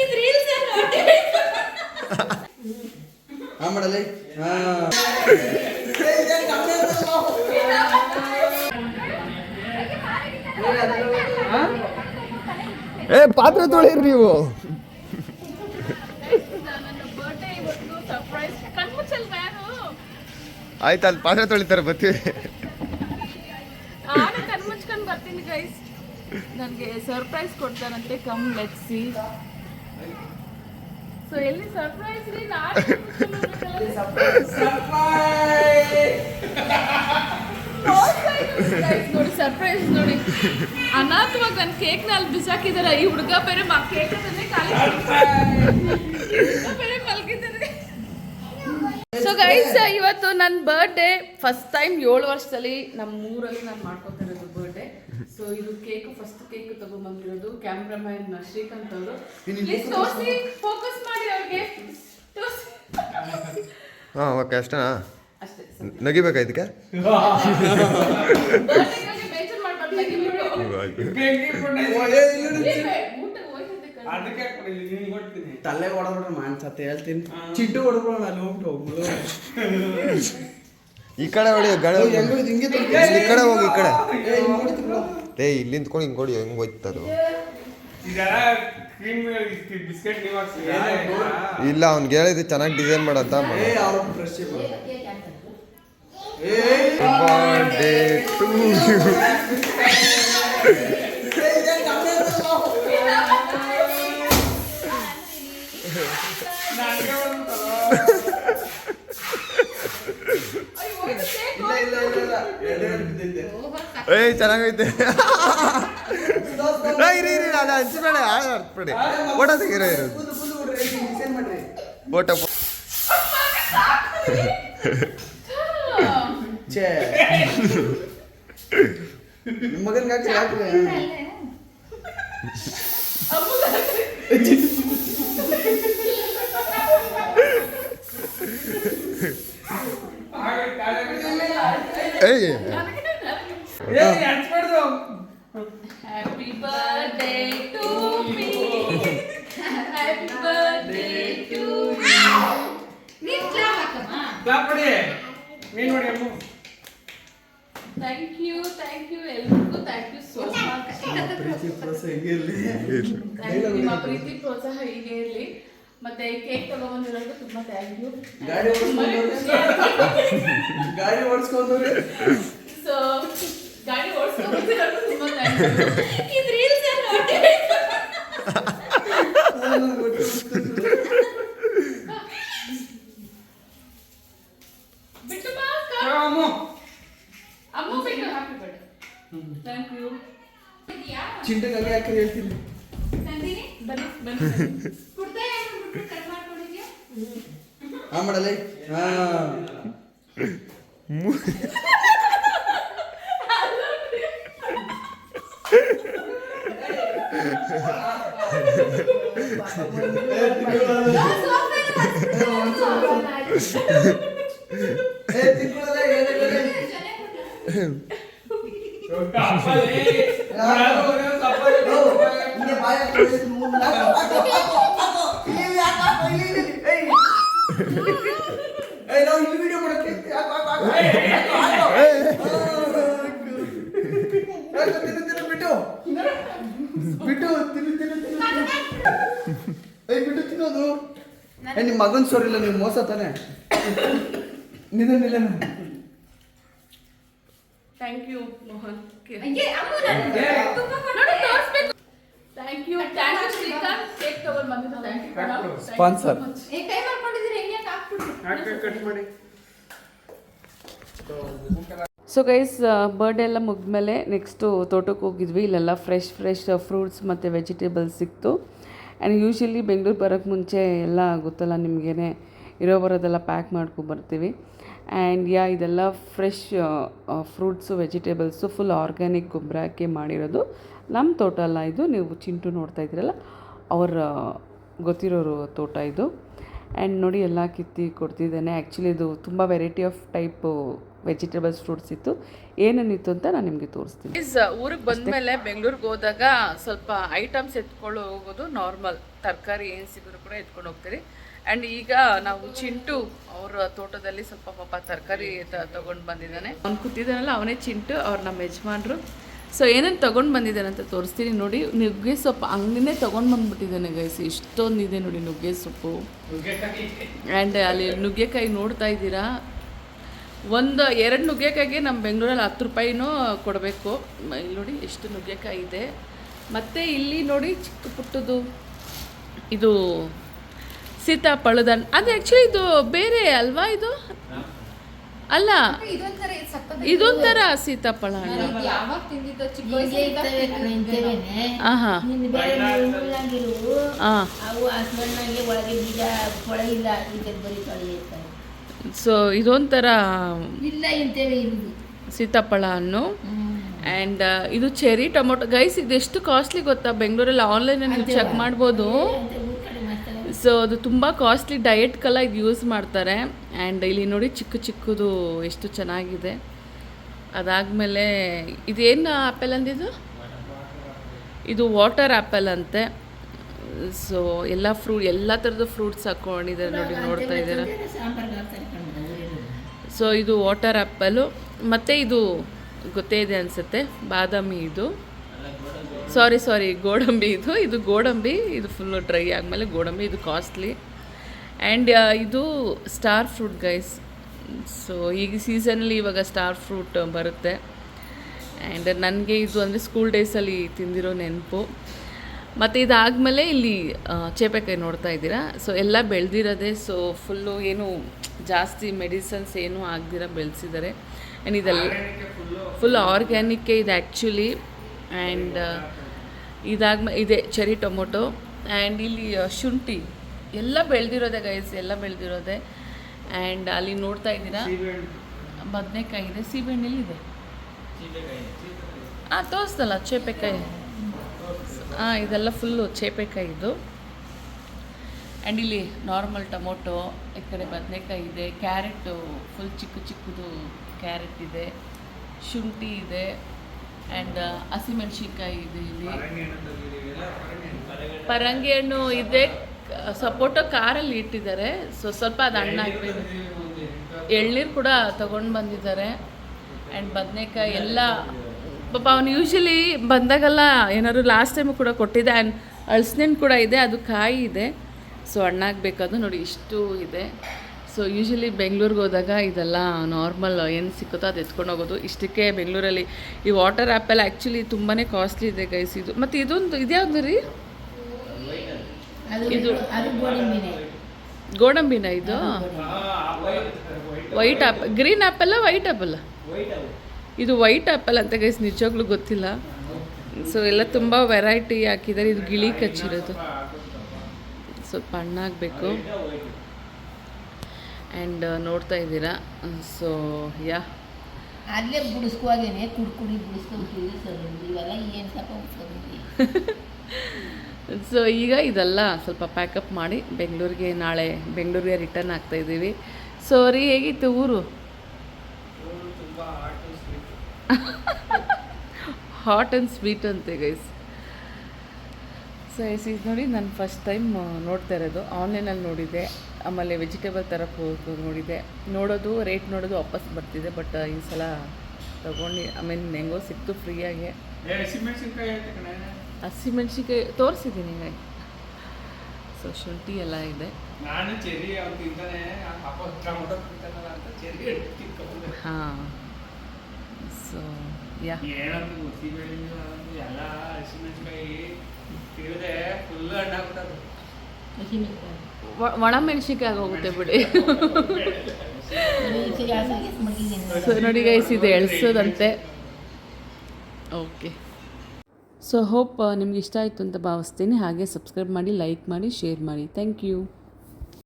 ಇದು ರೀಲ್ಸ್ ಹಾ ಮಾಡಲಿ. ಹಾ. ಏ ಪಾತ್ರೆ ತೊಳಿರಿ ನೀವು. ಆಯ್ತು ಅಲ್ಲಿ ಪಾತ್ರೆ ತೊಳಿತಾರೆ ಬರ್ತೀವಿ ಬರ್ತೀನಿ ಗೈಸ್ ನನಗೆ ಸರ್ಪ್ರೈಸ್ ಕೊಡ್ತಾರಂತೆ ಕಮ್ ಲೆಟ್ ಸಿ ಎಲ್ಲಿ ಸರ್ಪ್ರೈಸ್ ರೀ? ನೋಡಿ ಸರ್ಪ್ರೈಸ್ ನೋಡಿ. ಅನಾಥವಾಗಿ ನನ್ನ ಕೇಕ್ನ ಅಲ್ಲಿ ಬಿಸಾಕಿದಾರ, ಈ ಹುಡುಗ ಬೇರೆ ಮ ಕೇಕ್ ಖಾಲಿ ಸೊ ಗೈಸ್ ಇವತ್ತು ನನ್ನ ಬರ್ಡೇ ಫಸ್ಟ್ ಟೈಮ್ ಏಳು ವರ್ಷದಲ್ಲಿ ನಮ್ಮ ಊರಲ್ಲಿ ನಾನು ಮಾಡ್ಕೊತಿರೋದು ಬರ್ಡೇ ಸೊ ಇದು ಕೇಕ್ ಫಸ್ಟ್ ಕೇಕ್ ತಗೊಂಡ್ಬಂದಿರೋದು ಕ್ಯಾಮ್ರಾಮನ್ ಶ್ರೀಕಾಂತ್ ಅವರು. ಪ್ಲೀಸ್ ತೋರಿಸಿ ಫೋಕಸ್ ಮಾಡಿ ಅವ್ರಿಗೆ. ತೋರಿಸಿ. ಹಾಂ ಓಕೆ ಅಷ್ಟೇನಾ? ಅಷ್ಟೇ ನಗಿಬೇಕಾ ಇದಕ್ಕೆ? ತಲೆ ಹೊಡೆದ್ಬಿಟ್ರೆ ಮಾನ್ಸತ್ತೆ ಹೇಳ್ತೀನಿ. ಚಿಟ್ಟು ಹೊಡೆದ್ಬಿಡೋಣ ಅಲ್ಲಿ ಹೋಗ್ಬಿಟ್ಟು ಹೋಗ್ಬಿಡು ಈ ಕಡೆ ಹೊಡಿ ಗಡ ಹೆಂಗೋ ಇದು ಹಿಂಗೆ ತಗೊಂಡು ಈ ಕಡೆ ಹೋಗಿ ಈ ಕಡೆ. ಏ ಇಲ್ಲಿ ನಿಂತ್ಕೊಂಡು ಹಿಂಗೆ ಕೊಡಿ ಹೆಂಗೆ ಹೋಯ್ತದು ಇಲ್ಲ ಅವ್ನಿಗೆ ಹೇಳಿದ್ದು ಚೆನ್ನಾಗಿ ಡಿಸೈನ್ ಮಾಡಂತ ಏ ಅವ್ರ ಫ್ರೆಶ್ ಏ ಬರ್ಡೇ ಟು. ಇಲ್ಲ ಇಲ್ಲ ಎಡೆ ಬಿದ್ದೈತೆ ಏಯ್ ಚೆನ್ನಾಗೈತೆ. ಇರಿ ಇರಿ ನಾನು ಹಂಚಬೇಡ ಅರ್ಪಡಿ ಫೋಟೋ ತೆಗೀರ ಇರೋದು ಫೋಟೋ ಛೇ. ನಿಮ್ಮ ಮಗನ್ಗೆ ಹಾಕಿ ಹಾಕಿದೆ ಹಾಗೆ ಕಾಲಾಗ- ಏಯ್ ಏ, ಹಂಚ್ಬಾರ್ದು. Happy birthday to me happy birthday to clap ಹೊಡಿ. ನೀನ್ ನೋಡಿ ಅಮ್ಮ. ಥ್ಯಾಂಕ್ ಯು ಥ್ಯಾಂಕ್ ಯು ಎಲ್ರಿಗೂ. ಥ್ಯಾಂಕ್ ಯು ಸೋ ಮಚ್ ಪ್ರೀತಿ ಪ್ರೋತ್ಸಾಹ ಹೆಂಗೆ ಇರ್ಲಿ? ನಿಮ್ಮ ಪ್ರೀತಿ ಪ್ರೋತ್ಸಾಹ ಹೀಗೆ ಇರಲಿ. ಮತ್ತೆ ಕೇಕ್ ತಗೊಂಡ್ಬಂದಿರೋದು ತುಂಬಾ ಥ್ಯಾಂಕ್ ಯು ಗಾಡಿ ಗಾಡಿ ಓಡಿಸ್ಕೊಂಡ್ರೆ. ಸೊ ಗಾಡಿ ಓಡಿಸ್ಕೊಂಡ್ಬಂದಿರೋದು ತುಂಬಾ ಥ್ಯಾಂಕ್ ಯು ಇದು ರೀಲ್ಸ್ ಬಿಟ್ಟು ಬಾ ಅಮ್ಮ. ಅಮ್ಮ ಬಿಟ್ಟು ಹ್ಯಾಪಿ ಬರ್ಡೇ ಥ್ಯಾಂಕ್ ಯು ಹಂಗೆ ಹಾಕಿ ಹೇಳ್ತೀನಿ? ಬನ್ನಿ ಬನ್ನಿ. ಹಾ ಮಾಡಲಿ ಹಾ ಏ ತಿನ್ಕೊಳ್ಳಲ್ಲ ಏನಿಲ್ಲ ಅಪ್ಪಲೇ. ನಾನು ಹೋಗೋದು ತಪ್ಪಲ್ಲ. ಹಿಂಗೆ ಬಾಯಿ ಹಾಕ್ಕೊಂಡು ಮೂರು ನಾಲ್ಕು ಹಾಕು, ಹಾಕು, ಹಾಕು. ಇಲ್ಲಿ ಯಾಕೆ ಹಾಕು? ಇಲ್ಲಿ, ಇಲ್ಲಿ, ಇಲ್ಲಿ. ಏಯ್. ಏಯ್, ನಾವು ಇಲ್ಲಿ ವಿಡಿಯೋ ಮಾಡಕ್ಕೆ ಹಾಕು, ಹಾಕು, ಹಾಕು. ಹಾಕು, ಹಾಕು. ಹಾಕು, ತಿನ್ನು, ತಿನ್ನು, ಬಿಟ್ಟು ಬಿಟ್ಟು ತಿನ್ನು ತಿನ್ನು ತಿನ್ನು ಏಯ್ ಬಿಟ್ಟು ತಿನ್ನೋದು ಏ ನಿಮ್ಮ ಮಗನ ಸೋರಿಲ್ಲ ನೀವು ಮೋಸ ತಾನೆ ನಿಲ್ಲ ನಿಲ್ಲ thank you Mohan thank you thank you Srikanth. Cake ತಗೊಂಡ್ ಬಂದಿದ್ದು ಥ್ಯಾಂಕ್ ಯು Sponsor. ಹಾಕಿ ಕಟ್ ಮಾಡಿ. ಸೊ ಗೈಸ್ ಬರ್ಡೇ ಎಲ್ಲ ಮುಗಿದ್ಮೇಲೆ ನೆಕ್ಸ್ಟು ತೋಟಕ್ಕೆ ಹೋಗಿದ್ವಿ. ಇಲ್ಲೆಲ್ಲ ಫ್ರೆಶ್ ಫ್ರೆಶ್ ಫ್ರೂಟ್ಸ್ ಮತ್ತು ವೆಜಿಟೇಬಲ್ಸ್ ಸಿಕ್ತು. ಆ್ಯಂಡ್ ಯೂಶ್ವಲಿ ಬೆಂಗಳೂರು ಬರೋಕ್ಕೆ ಮುಂಚೆ ಎಲ್ಲ ಗೊತ್ತಲ್ಲ ನಿಮಗೇನೆ? ಇರೋ ಬರೋದೆಲ್ಲ ಪ್ಯಾಕ್ ಮಾಡ್ಕೊಬರ್ತೀವಿ ಆ್ಯಂಡ್ ಯಾ ಇದೆಲ್ಲ fresh fruits vegetables full organic ಗೊಬ್ಬರ ಹಾಕಿ ಮಾಡಿರೋದು. ನಮ್ಮ ತೋಟ ಅಲ್ಲ ಇದು. ನೀವು ಚಿಂಟು ನೋಡ್ತಾ ಇದ್ದೀರಲ್ಲ, ಅವರ ಗೊತ್ತಿರೋರು ತೋಟ ಇದು. ಆ್ಯಂಡ್ ನೋಡಿ ಎಲ್ಲ ಕಿತ್ತಿ ಕೊಡ್ತಿದ್ದೇನೆ. ಆ್ಯಕ್ಚುಲಿ ಇದು ತುಂಬ variety of type vegetables fruits ಇತ್ತು. ಏನೇನಿತ್ತು ಅಂತ ನಾನು ನಿಮಗೆ ತೋರಿಸ್ತೀನಿ. ಊರಿಗೆ ಬಂದಮೇಲೆ ಬೆಂಗಳೂರಿಗೆ ಹೋದಾಗ ಸ್ವಲ್ಪ ಐಟಮ್ಸ್ ಎತ್ಕೊಂಡು ಹೋಗೋದು ನಾರ್ಮಲ್ ತರಕಾರಿ ಏನು ಸಿಗೋದು ಕೂಡ ಎತ್ಕೊಂಡು ಹೋಗ್ತೀರಿ. ಆ್ಯಂಡ್ ಈಗ ನಾವು ಚಿಂಟು ಅವರ ತೋಟದಲ್ಲಿ ಸ್ವಲ್ಪ ಪಾಪ ತರಕಾರಿ ತಗೊಂಡು ಬಂದಿದ್ದಾನೆ. ಅವ್ನು ಕೂತಿದ್ದಾನಲ್ಲ ಅವನೇ ಚಿಂಟು ಅವ್ರು ನಮ್ಮ ಯಜಮಾನರು. ಸೊ ಏನೇನು ತೊಗೊಂಡು ಬಂದಿದ್ದಾನೆ ಅಂತ ತೋರಿಸ್ತೀನಿ ನೋಡಿ. ನುಗ್ಗೆ ಸೊಪ್ಪು ಹಂಗೇ ತೊಗೊಂಡು ಬಂದ್ಬಿಟ್ಟಿದ್ದಾನೆ ಗೈಸ್ ಇಷ್ಟೊಂದಿದೆ ನೋಡಿ ನುಗ್ಗೆ ಸೊಪ್ಪು. ಆ್ಯಂಡ್ ಅಲ್ಲಿ ನುಗ್ಗೆಕಾಯಿ ನೋಡ್ತಾ ಇದ್ದೀರಾ? ಒಂದು ಎರಡು ನುಗ್ಗೆಕಾಯಿಗೆ ನಮ್ಮ ಬೆಂಗಳೂರಲ್ಲಿ ಹತ್ತು ರೂಪಾಯಿನೂ ಕೊಡಬೇಕು. ಇಲ್ಲಿ ನೋಡಿ ಎಷ್ಟು ನುಗ್ಗೆಕಾಯಿ ಇದೆ. ಮತ್ತು ಇಲ್ಲಿ ನೋಡಿ ಚಿಕ್ಕ ಪುಟ್ಟದು ಇದು ಸೀತಾಪಳದನ್. ಅದು ಆ್ಯಕ್ಚುಲಿ ಇದು ಬೇರೆ ಅಲ್ವಾ ಇದು? ಅಲ್ಲ ಇದೊಂಥರ ಸೀತಾಫಲ ಸೀತಾಫಳ ಹಣ್ಣು ಹಾಂ. ಹಾಂ ಸೊ ಇದೊಂಥರ ಸೀತಾಫಳ ಹಣ್ಣು ಆ್ಯಂಡ್ ಇದು ಚೆರಿ ಟೊಮೊಟೊ ಗೈಸ್ ಇದೆಷ್ಟು ಕಾಸ್ಟ್ಲಿ ಗೊತ್ತಾ? ಬೆಂಗಳೂರಲ್ಲಿ ಆನ್ಲೈನಲ್ಲಿ ನೀವು ಚೆಕ್ ಮಾಡ್ಬೋದು. ಸೊ ಅದು ತುಂಬ ಕಾಸ್ಟ್ಲಿ ಡಯೆಟ್ಗೆಲ್ಲ ಇದು ಯೂಸ್ ಮಾಡ್ತಾರೆ. ಆ್ಯಂಡ್ ಇಲ್ಲಿ ನೋಡಿ ಚಿಕ್ಕ ಚಿಕ್ಕದು ಎಷ್ಟು ಚೆನ್ನಾಗಿದೆ. ಅದಾದಮೇಲೆ ಇದೇನು ಆ್ಯಪಲ್ ಅಂದಿದ್ದು? ಇದು ವಾಟರ್ ಆ್ಯಪಲ್ ಅಂತೆ. ಸೊ ಎಲ್ಲ ಫ್ರೂಟ್ ಎಲ್ಲ ಥರದ ಫ್ರೂಟ್ಸ್ ಹಾಕೊಂಡಿದ್ದಾರೆ ನೋಡಿ ನೋಡ್ತಾ ಇದ್ದೀರಾ? ಸೊ ಇದು ವಾಟರ್ ಆ್ಯಪಲು ಮತ್ತು ಇದು ಗೊತ್ತೇ ಇದೆ ಅನಿಸುತ್ತೆ ಬಾದಾಮಿ ಇದು. ಸಾರಿ ಸಾರಿ ಗೋಡಂಬಿ ಇದು. ಇದು ಗೋಡಂಬಿ ಇದು ಫುಲ್ಲು ಡ್ರೈ ಆದಮೇಲೆ ಗೋಡಂಬಿ ಇದು ಕಾಸ್ಟ್ಲಿ ಆ್ಯಂಡ್ ಇದು ಸ್ಟಾರ್ ಫ್ರೂಟ್ ಗೈಸ್ ಸೊ ಈಗ ಸೀಸನಲ್ಲಿ ಇವಾಗ ಸ್ಟಾರ್ ಫ್ರೂಟ್ ಬರುತ್ತೆ. ಆ್ಯಂಡ್ ನನಗೆ ಇದು ಅಂದರೆ ಸ್ಕೂಲ್ ಡೇಸಲ್ಲಿ ತಿಂದಿರೋ ನೆನಪು. ಮತ್ತು ಇದಾದಮೇಲೆ ಇಲ್ಲಿ ಚೇಪೆಕಾಯಿ ನೋಡ್ತಾ ಇದ್ದೀರಾ? ಸೊ ಎಲ್ಲ ಬೆಳೆದಿರೋದೆ ಸೊ ಫುಲ್ಲು ಏನು ಜಾಸ್ತಿ ಮೆಡಿಸನ್ಸ್ ಏನೂ ಆಗದಿರ ಬೆಳೆಸಿದ್ದಾರೆ. ಆ್ಯಂಡ್ ಇದೆಲ್ಲ ಫುಲ್ ಆರ್ಗ್ಯಾನಿಕ್ಕೇ ಇದು ಆ್ಯಕ್ಚುಲಿ ಆ್ಯಂಡ್ ಇದಾದ್ಮೇಲೆ ಇದೆ ಚೆರಿ ಟೊಮೊಟೊ ಆ್ಯಂಡ್ ಇಲ್ಲಿ ಶುಂಠಿ. ಎಲ್ಲ ಬೆಳೆದಿರೋದೆ ಗೈಸ್ ಎಲ್ಲ ಬೆಳೆದಿರೋದೆ. ಆ್ಯಂಡ್ ಅಲ್ಲಿ ನೋಡ್ತಾ ಇದ್ದೀರಾ? ಬದನೆಕಾಯಿ ಇದೆ. ಸೀಬೆಹಣ್ಣಲ್ಲಿ ಇದೆ ಹಾಂ ತೋರಿಸ್ತಲ್ಲ ಚೇಪೆಕಾಯಿ. ಇದೆಲ್ಲ ಫುಲ್ಲು ಚೇಪೆಕಾಯಿ ಇದು ಆ್ಯಂಡ್ ಇಲ್ಲಿ ನಾರ್ಮಲ್ ಟೊಮೊಟೊ, ಈ ಕಡೆ ಬದನೆಕಾಯಿ ಇದೆ ಕ್ಯಾರೆಟು ಫುಲ್ ಚಿಕ್ಕ ಚಿಕ್ಕದು ಕ್ಯಾರೆಟ್ ಇದೆ, ಶುಂಠಿ ಇದೆ ಆ್ಯಂಡ್ ಹಸಿಮೆಣ್ಸಿನ್ಕಾಯಿ ಇದೆ ಇಲ್ಲಿ. ಪರಂಗಿ ಹಣ್ಣು ಇದೆ, ಸಪೋಟೊ ಕಾರಲ್ಲಿ ಇಟ್ಟಿದ್ದಾರೆ ಸೊ ಸ್ವಲ್ಪ ಅದು ಹಣ್ಣಾಗಬೇಕು ಎಳ್ನೀರು ಕೂಡ ತೊಗೊಂಡು ಬಂದಿದ್ದಾರೆ ಆ್ಯಂಡ್ ಬದನೆಕಾಯಿ ಎಲ್ಲ ಪಾಪ ಅವ್ನು ಯೂಶಲಿ ಬಂದಾಗೆಲ್ಲ ಏನಾದ್ರು ಲಾಸ್ಟ್ ಟೈಮು ಕೂಡ ಕೊಟ್ಟಿದ್ದೆ ಆ್ಯಂಡ್ ಅಳ್ಸಿನ ಕೂಡ ಇದೆ ಅದು ಕಾಯಿ ಇದೆ. ಸೊ ಹಣ್ಣಾಗಬೇಕದು ನೋಡಿ ಇಷ್ಟು ಇದೆ. ಸೊ ಯೂಶಲಿ ಬೆಂಗಳೂರಿಗೆ ಹೋದಾಗ ಇದೆಲ್ಲ ನಾರ್ಮಲ್ ಏನು ಸಿಕ್ಕುತ್ತೋ ಅದು ಎತ್ಕೊಂಡು ಹೋಗೋದು. ಇಷ್ಟಕ್ಕೆ ಬೆಂಗಳೂರಲ್ಲಿ ಈ ವಾಟರ್ ಆ್ಯಪಲ್ ಆ್ಯಕ್ಚುಲಿ ತುಂಬಾ ಕಾಸ್ಟ್ಲಿ ಇದೆ ಗೈಸ್ ಇದು ಮತ್ತು ಇದೊಂದು ಇದ್ಯಾವುದು ರೀ? ಅದು ಇದು- ಗೋಡಂಬಿನ. ಇದು? ವೈಟ್ ಆ್ಯಪ್ ಗ್ರೀನ್ ಆ್ಯಪಲ್ಲ ವೈಟ್ ಆ್ಯಪಲ್ಲ ಇದು ವೈಟ್ ಆ್ಯಪಲ್ ಅಂತ ಗೈಸ್ ನಿಜವಾಗ್ಲೂ ಗೊತ್ತಿಲ್ಲ. ಸೊ ಎಲ್ಲ ತುಂಬ ವೆರೈಟಿ ಹಾಕಿದ್ದಾರೆ. ಇದು ಗಿಳಿ ಕಚ್ಚಿರೋದು. ಸ್ವಲ್ಪ ಹಣ್ಣಾಗಬೇಕು ಆ್ಯಂಡ್ ನೋಡ್ತಾ ಇದ್ದೀರಾ? ಸೊ ಯಾ ಅಲ್ಲೇ ಬಿಡಿಸ್ಕೋಗೇನೆ ಕುಡ್ ಕುಡಿ ಏನು ತಪ್ಪ ಸೊ ಈಗ ಇದೆಲ್ಲ ಸ್ವಲ್ಪ ಪ್ಯಾಕಪ್ ಮಾಡಿ ಬೆಂಗಳೂರಿಗೆ ನಾಳೆ ಬೆಂಗಳೂರಿಗೆ ರಿಟರ್ನ್ ಆಗ್ತಾ ಇದ್ದೀವಿ. ಸೊ ರೀ ಹೇಗಿತ್ತು ಊರು? ಹಾಟ್ ಆ್ಯಂಡ್ ಸ್ವೀಟ್ ಅಂತೆ ಗೈಸ್ ಸೊ ಎಸ್ ಇಸ್ ನೋಡಿ ನಾನು ಫಸ್ಟ್ ಟೈಮ್ ನೋಡ್ತಾ ಇರೋದು. ಆನ್ಲೈನಲ್ಲಿ ನೋಡಿದ್ದೆ. ಆಮೇಲೆ ವೆಜಿಟೇಬಲ್ ಥರ ನೋಡಿದೆ ನೋಡಿದ್ದೆ. ನೋಡೋದು ರೇಟ್ ನೋಡೋದು ವಾಪಸ್ ಬರ್ತಿದೆ ಬಟ್ ಈ ಸಲ ತೊಗೊಂಡು ಐ ಮೀನ್ ಹೆಂಗೋ ಸಿಕ್ತು ಫ್ರೀಯಾಗಿ ಹಸಿಮೆಣ್ಸಿನ್ಕಾಯಿ ತೋರಿಸಿದ್ದೀನಿ ತೋರಿಸಿದ್ದೀನಿ ಸೊ ಶುಂಠಿ ಎಲ್ಲ ಇದೆ. ಹಾಂ. ಹಣ್ಣಾಗ್ಬಿಟ್ಟದು ಹಸಿಮೆಣಸಿನ್ಕಾಯಿ ಒಣ ಮೆಣಸಿನ್ಕಾಯಿ ಹೋಗುತ್ತೆ ಬಿಡಿ. ಸೊ ನೋಡಿ ಗೈಸ್ ಇದು ಎಳ್ಸೋದಂತೆ. ಓಕೆ ಸೊ ಹೋಪ್ ನಿಮ್ಗೆ ಇಷ್ಟ ಆಯಿತು ಅಂತ ಭಾವಿಸ್ತೀನಿ. ಹಾಗೆ ಸಬ್ಸ್ಕ್ರೈಬ್ ಮಾಡಿ ಲೈಕ್ ಮಾಡಿ ಶೇರ್ ಮಾಡಿ. Thank you